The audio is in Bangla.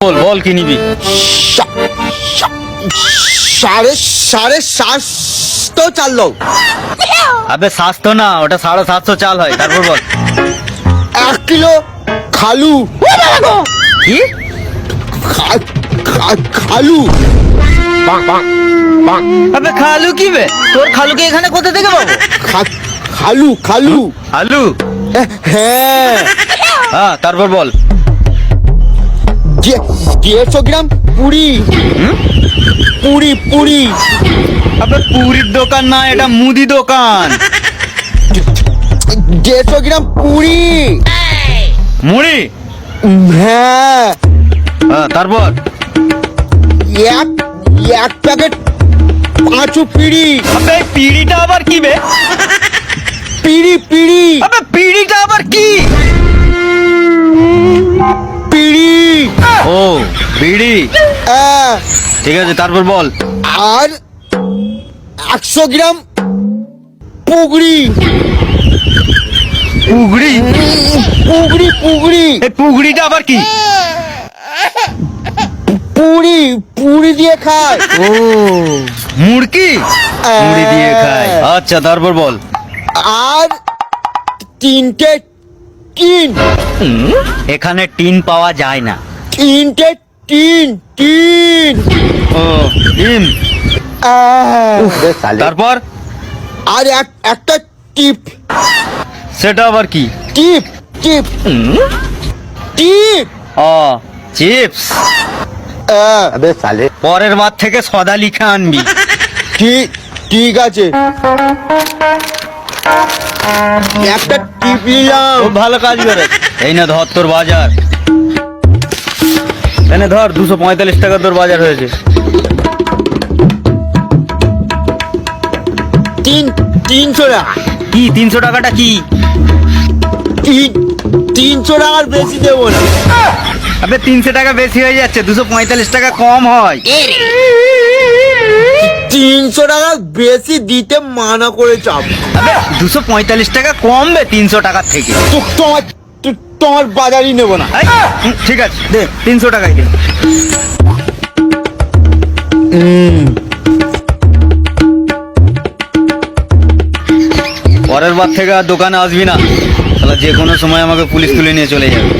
বল বল কি নিবি? সাড়ে সাড়ে সাতশো চাল দাও আবে সাতশো না ওটা সাড়ে সাতশো চাল হয় তারপর বল। এক কিলো খালু। কি? খালু। আবে খালু কি বে? তোর খালুকে এখানে কোথা থেকে পাবো? খা- খালু খালু। আলু হ্যাঁ। হ্যাঁ তারপর বল। দেড়শো গ্রাম পুরি পুরি পুরি আবে পুরীর দোকান না এটা মুদি দোকান দেড়শো গ্রাম পুরি মুড়ি হ্যাঁ হ্যাঁ তারপর এক এক প্যাকেট পাঁচু পিড়ি আবে এই পিড়িটা আবার কি বে পিড়ি পিড়ি আবে পিড়িটা আবার কি ঠিক আছে তারপর বল। আর একশো গ্রাম পুগড়ি। পুগড়ি? পুগড়ি পুগড়ি। এই পুগড়িটা আবার কি? পুরি পুরি দিয়ে খায়। ও মুড়কি? মুড়ি দিয়ে খায়। আচ্ছা তারপর বল। আর তিনটে টিন। এখানে টিন পাওয়া যায় না। তিনটে টিন টিন ও আহ, তারপর? আর এক একটা টিপ। সেটা আবার কি? টিপ টিপ। টিপ। ও চিপস। আহ, পরের বার থেকে সদা লিখে আনবি। ঠিক ঠিক আছে। একটা টিপ নিলাম। ভালো কাজ করে এই না ধর তোর বাজার। এনে ধর দুশো পঁয়তাল্লিশ টাকা তোর বাজার হয়েছে। তিন তিনশো টাকা। কি তিনশো টাকাটা কি? তিন তিনশো টাকার বেশি দেবো না। আবে তিনশো টাকা বেশি হয়ে যাচ্ছে দুশো পঁয়তাল্লিশ টাকা কম হয়। তিনশো টাকা বেশি দিতে মানা করে চাপ। দুশো পঁয়তাল্লিশ টাকা কমবে তিনশো টাকার থেকে। তোমার তোমার বাজারই নেব না। ঠিক আছে দে তিনশো টাকায় দে পরের বার থেকে আর দোকানে আসবি না। তাহলে যে কোনো সময় আমাকে পুলিশ তুলে নিয়ে চলে যাবে।